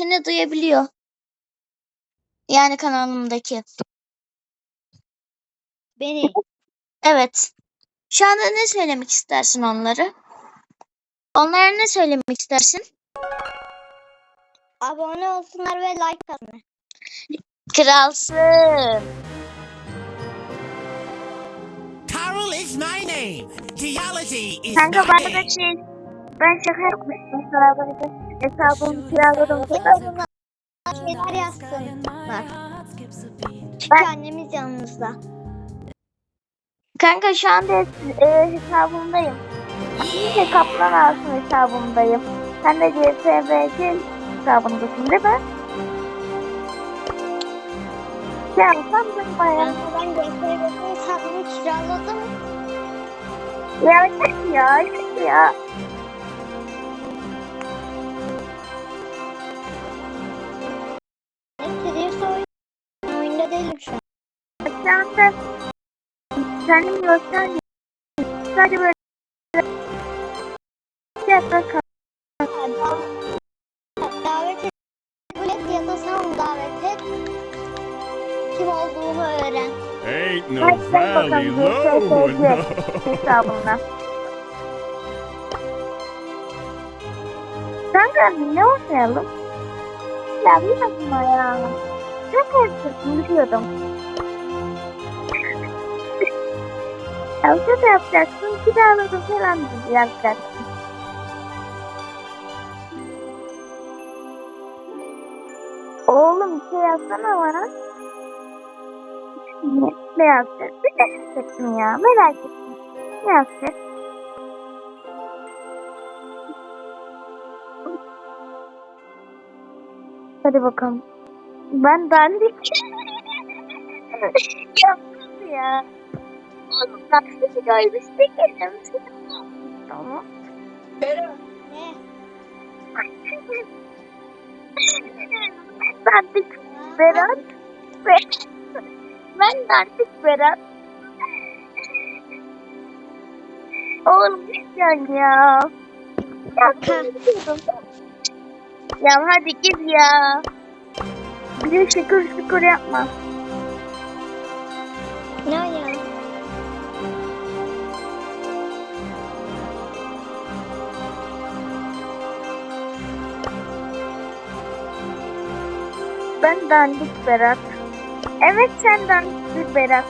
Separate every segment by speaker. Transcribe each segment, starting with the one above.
Speaker 1: sesini duyabiliyor. Yani kanalımdaki.
Speaker 2: Beni.
Speaker 1: Evet. Şu anda ne söylemek istersin onlara? Onlara ne söylemek istersin?
Speaker 2: Abone olsunlar ve like atın.
Speaker 1: Kralsın.
Speaker 3: Carol is my name. Geology is
Speaker 1: Kanka
Speaker 3: my
Speaker 1: bana da
Speaker 3: name.
Speaker 1: şey, ben şaka yapmıştım böyle hesabımı kiraladım falan.
Speaker 2: Şeyler yazsınlar. Çünkü
Speaker 1: Ben-
Speaker 2: annemiz yanımızda.
Speaker 1: Kanka şu anda e, hesabımdayım. İyice Kaplan Asım hesabımdayım. Sen de CSVC hesabındasın değil mi? Ya sen de bayağı...
Speaker 2: Ben GSB'de hesabımı kiraladım.
Speaker 1: Ya ya, ya. Kendim göstermiyorum. Sadece böyle... Yaprak
Speaker 2: Davet et. Kabul et ya da sen davet et. Kim olduğumu öğren.
Speaker 4: Ain't no
Speaker 1: sen
Speaker 4: valley
Speaker 1: bakalım
Speaker 4: low
Speaker 1: CSVC
Speaker 4: enough.
Speaker 1: hesabında. Kanka ne oynayalım? Ya bilmem ya. Çok korktum biliyordum. Evde de yapacaksın, kiraladım falan yapacaksın. Oğlum bir şey yazsana bana. Ne, ne yazacak? Bir de ettim ya, merak ettim. Ne yazacak? Hadi bakalım. Ben dandik. Yaptım ya. Tatlı bir doymuş geçelim. Tamam.
Speaker 2: Ne?
Speaker 1: dandik Berat. Berat. Ben dandik Berat. Oğlum lütfen ya. Ya. Ya hadi git ya. Bir de şükür şükür yapma.
Speaker 2: Ne ya?
Speaker 1: Ben dandik Berat. Evet sen dandik bir Berat.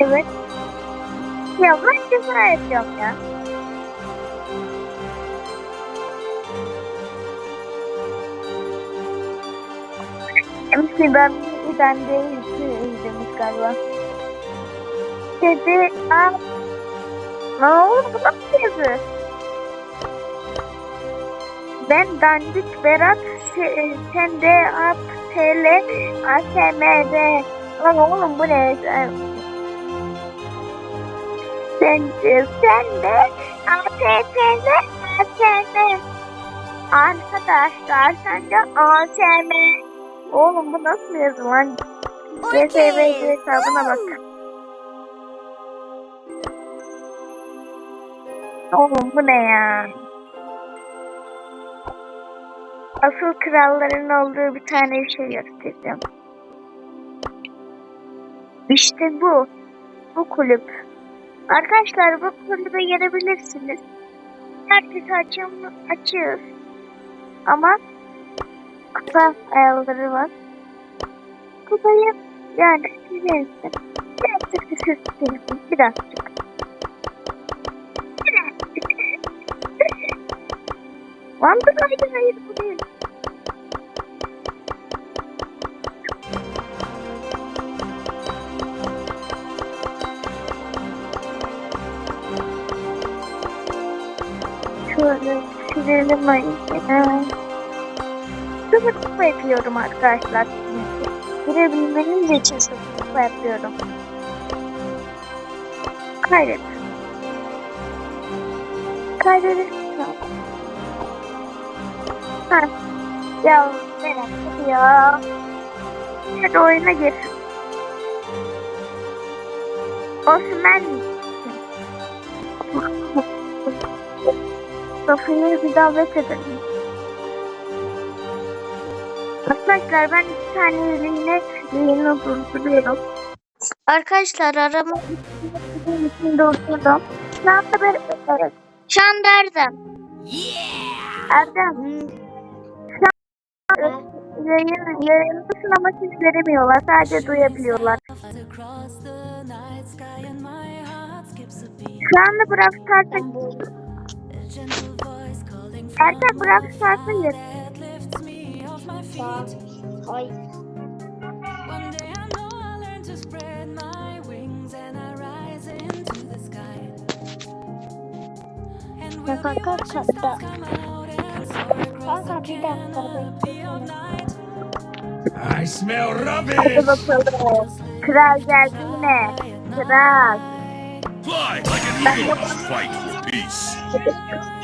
Speaker 1: Evet. Ya ben ceza yapacağım ya. MC ben ben de izlemiş galiba. Dedi, aa, ne oldu bu nasıl? Ben Dandik Berat, se- sen de at TL ASM'de. Lan oğlum bu ne? Sen, sen, sen de ATT'de ASM. Arkadaşlar sen de ASM. Oğlum bu nasıl yazı lan? GSVC hesabına bak. Oğlum bu ne ya? Asıl kralların olduğu bir tane şey göstereceğim. İşte bu. Bu kulüp. Arkadaşlar bu kulübe gelebilirsiniz. Herkese açım, açığız. Ama kısa ayarları var. Kupayı yani sizin birazcık düşürteyim. Birazcık. Birazcık. Hayır hayır bu değil. Şöyle silelim ayıkını. Sıfır kupa yapıyorum arkadaşlar. Girebilmeniz için sıfır kupa yapıyorum. Kaydet. Kaydedersin. Ha. Ya merak ya. Hadi oyuna gir. Osman. Mustafa'yı bir davet edelim. Arkadaşlar ben iki tane yayını yayını durduruyorum. Arkadaşlar arama için durdurdum. Şu anda ben evet. Şu anda Erdem. Erdem. Yayın, yayındasın ama siz göremiyorlar. Sadece duyabiliyorlar. Şu anda Brawl Stars'a Erdem Brawl Stars'a gir.
Speaker 2: Sağ. Ay. Ya kanka katta. Kanka bir dakika bekle.
Speaker 3: I smell
Speaker 1: Hadi
Speaker 3: rubbish.
Speaker 1: bakalım. Kral geldi yine. Kral.
Speaker 4: Fly like an eagle. Fight for peace.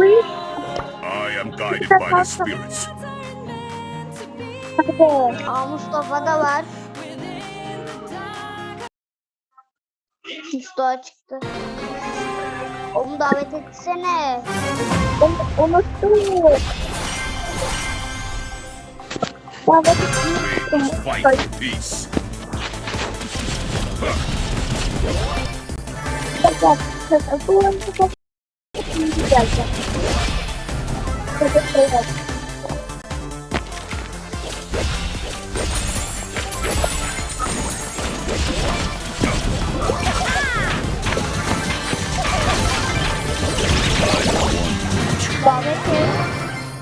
Speaker 1: Uy,
Speaker 4: I am guided by the spirits.
Speaker 2: Aa Mustafa da var. Mustafa çıktı. Onu davet etsene.
Speaker 1: Un- Unuttum. Davet
Speaker 4: peace.
Speaker 1: Bak, bak,
Speaker 2: Davet et.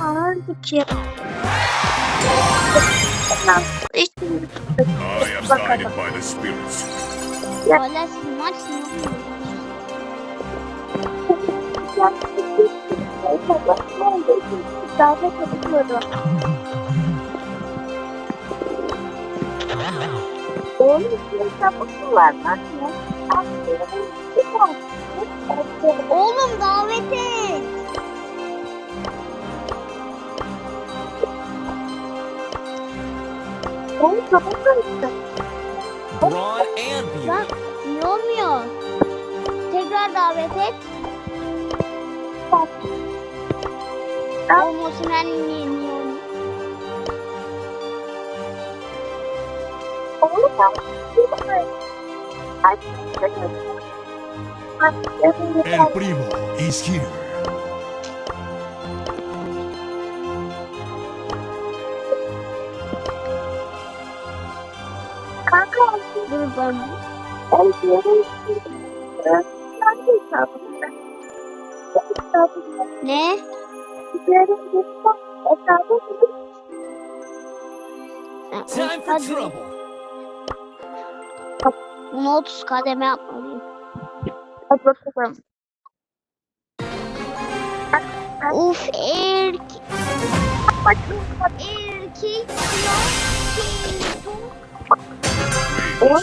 Speaker 1: Ağırdı ki. Tamam, işte
Speaker 4: I am guided by the spirits.
Speaker 2: Hala maç mı?
Speaker 1: Davet ediyorum. Oğlum bir sapık. Bir tane.
Speaker 2: Oğlum davet et.
Speaker 1: Oğlum sapık mı?
Speaker 3: Ron and.
Speaker 2: Bak niye olmuyor? Tekrar davet et. Oğlum o Sinan niye niye olmuyor?
Speaker 1: Oğlum sapık mı? Ay,
Speaker 4: El primo is here.
Speaker 1: Kanka,
Speaker 2: Dur ben.
Speaker 1: ben diyorum. Ben de hesabımda.
Speaker 2: Ne?
Speaker 3: Time for trouble.
Speaker 2: Bunu 30 kademe yapmalıyım.
Speaker 1: Hadi bakalım.
Speaker 2: Uf erkek.
Speaker 1: Bakın, bak.
Speaker 2: Erkek.
Speaker 1: Oğlum,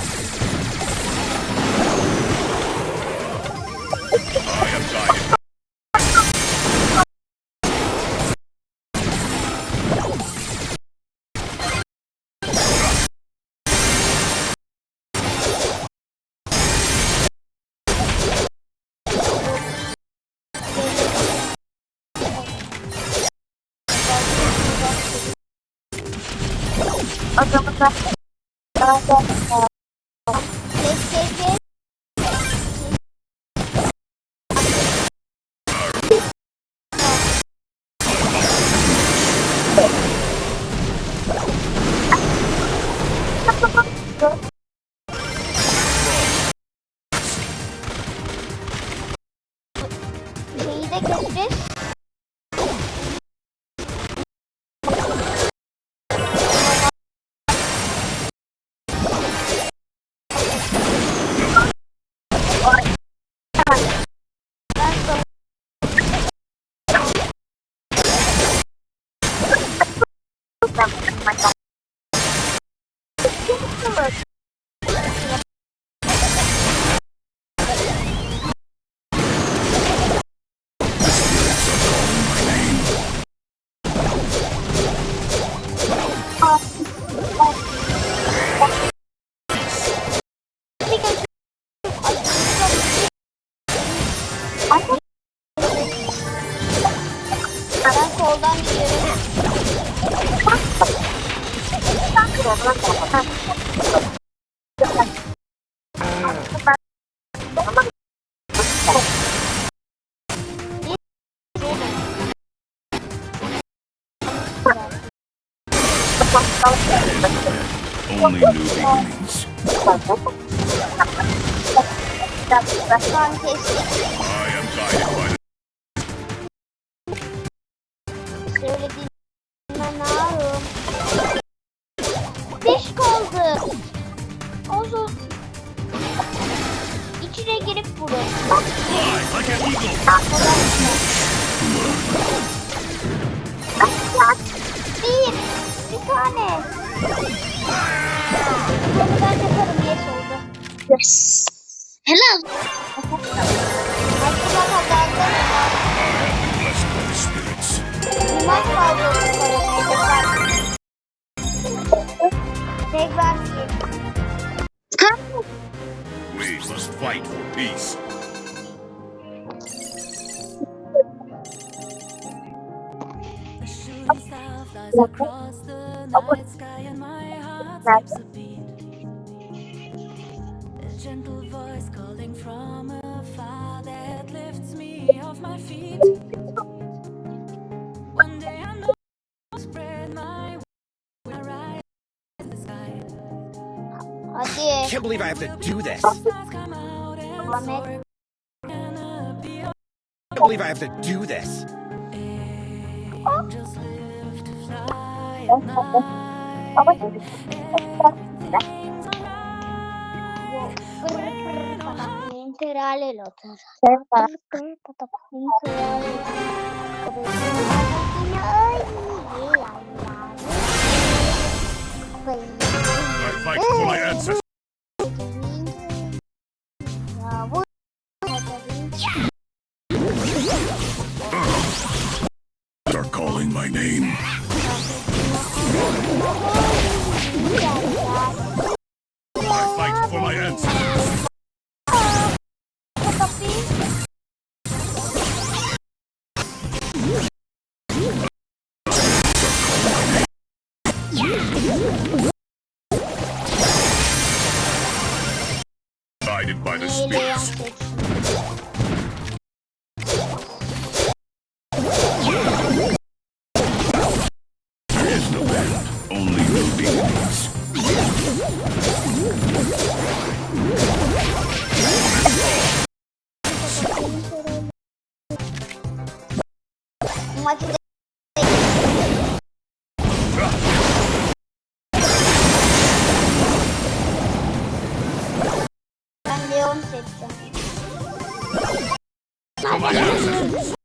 Speaker 2: お邪魔させいました。
Speaker 4: Only new beginnings.
Speaker 2: Tamam kestik.
Speaker 4: I am guided
Speaker 2: İçine girip vurun.
Speaker 4: fly like an eagle.
Speaker 2: Bir. Bir tane. Bunu ben yaparım diye sordu.
Speaker 1: Yes. Helal.
Speaker 2: Aslında kazandım.
Speaker 4: Blessed by the spirits.
Speaker 2: Bir maç kaldı.
Speaker 4: Fight for peace.
Speaker 5: A shooting star flies across the night sky and my heart skips a beat. A gentle voice calling from afar that lifts me off my feet. One day I know I'll spread my wings, I rise to the sky.
Speaker 2: Hadi.
Speaker 6: can't believe I have to do this.
Speaker 5: Stars come plummet.
Speaker 6: I can't believe I have to do this.
Speaker 1: Oh.
Speaker 4: I fight for my ancestors. My name. I fight for my ancestors. By the spirits.
Speaker 2: Ben Leon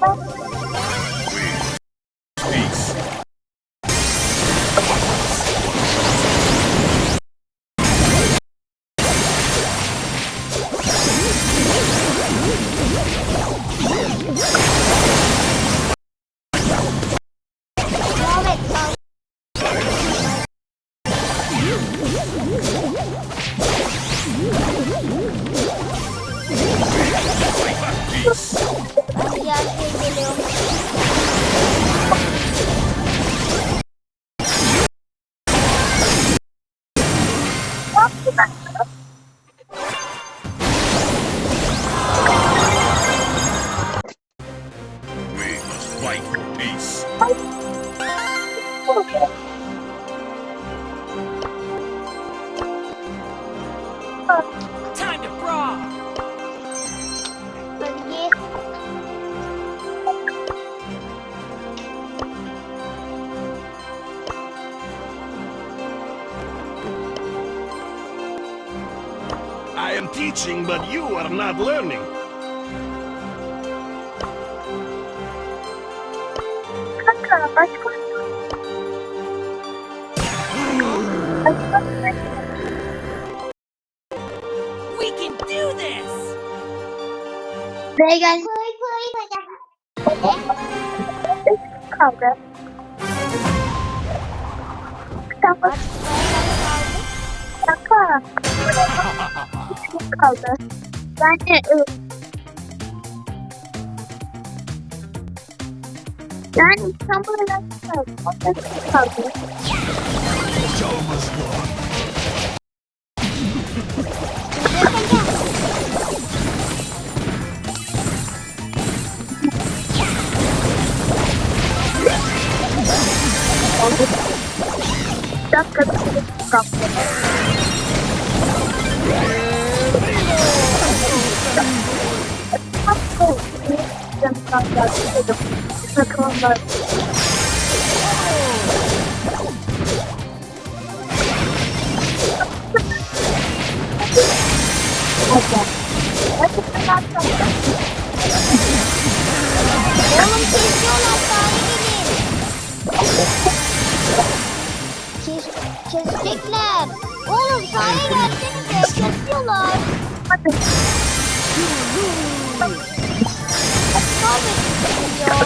Speaker 4: 啊
Speaker 5: Time to.
Speaker 6: I am teaching, but you are not learning.
Speaker 7: Buraya gel.
Speaker 2: Pıy pıy.
Speaker 7: Kaldı. Kanka. Kanka. kaldı. Yani e, yani İstanbul'a kaldı. Kaldı. Bir dakika bir şey kaldı. Takımlar.
Speaker 2: Oğlum kesiyorlar kesecekler. Oğlum sahaya gelsenize kesiyorlar.
Speaker 7: Hadi.
Speaker 2: Kahretsin ya.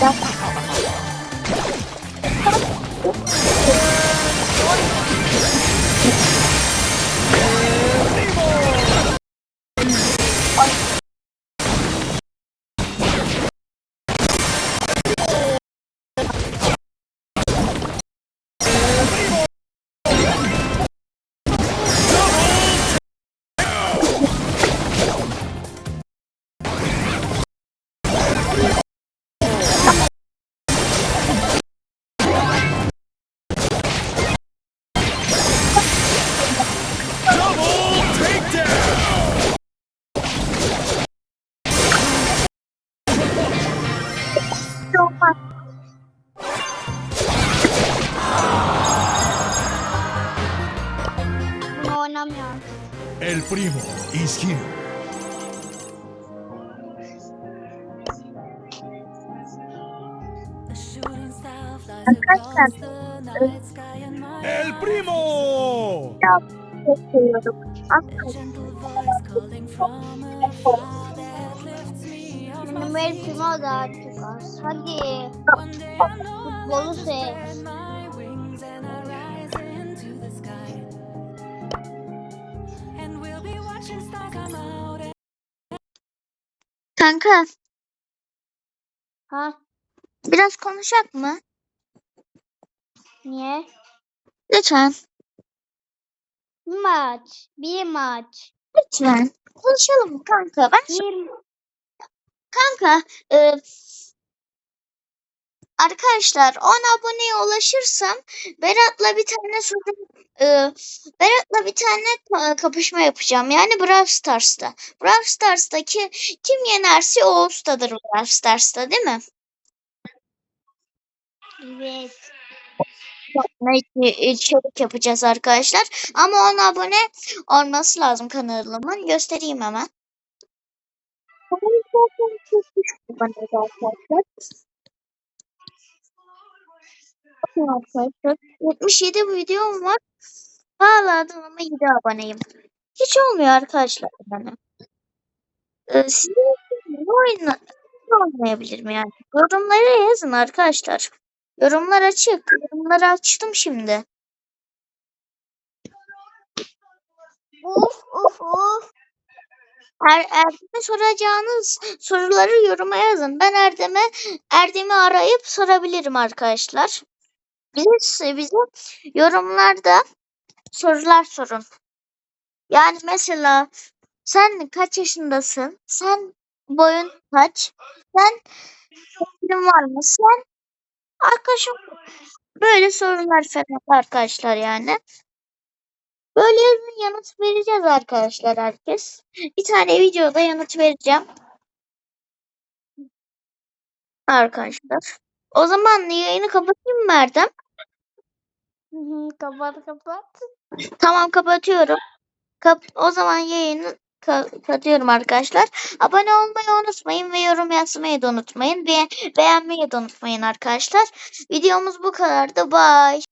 Speaker 7: Olmaz.
Speaker 6: Primo is here.
Speaker 7: Arkadaşlar,
Speaker 6: El primo!
Speaker 7: Çok seviyorduk.
Speaker 2: Benim el primo da artık az. Hadi. Futbolu sev.
Speaker 7: Kanka
Speaker 2: Ha?
Speaker 7: biraz konuşak mı?
Speaker 2: Niye?
Speaker 7: Lütfen.
Speaker 2: Bir maç. Bir maç.
Speaker 7: Lütfen. Konuşalım kanka. Ben
Speaker 2: Bir
Speaker 7: kanka e, arkadaşlar 10 aboneye ulaşırsam Berat'la bir tane soru e, Berat'la bir tane ka- kapışma yapacağım. Yani Brawl Stars'ta. Brawl Stars'taki kim yenerse o ustadır Brawl Stars'ta değil mi?
Speaker 2: Evet.
Speaker 7: İçerik yapacağız arkadaşlar. Ama 10 abone olması lazım kanalımın. Göstereyim hemen. Bakın arkadaşlar. 77 videom var. Hala da ama 7 aboneyim. Hiç olmuyor arkadaşlar bana. Ee, sizin oyna ne oynayabilirim yani? Yorumlara yazın arkadaşlar. Yorumlar açık. Yorumları açtım şimdi.
Speaker 2: Uf uf uf.
Speaker 7: Er, Erdem'e soracağınız soruları yoruma yazın. Ben Erdem'e Erdem'i arayıp sorabilirim arkadaşlar. Bize, bize yorumlarda sorular sorun. Yani mesela sen kaç yaşındasın? Sen boyun kaç? Sen sevgilin var mı? Sen arkadaşım böyle sorular falan arkadaşlar yani. Böyle yanıt vereceğiz arkadaşlar herkes. Bir tane videoda yanıt vereceğim. Arkadaşlar. O zaman yayını kapatayım Erdem? Kapat kapat.
Speaker 8: Tamam kapatıyorum. Kap o zaman yayını ka- kapatıyorum arkadaşlar. Abone olmayı unutmayın ve yorum yazmayı da unutmayın. Be beğenmeyi de unutmayın arkadaşlar. Videomuz bu kadardı. Bye.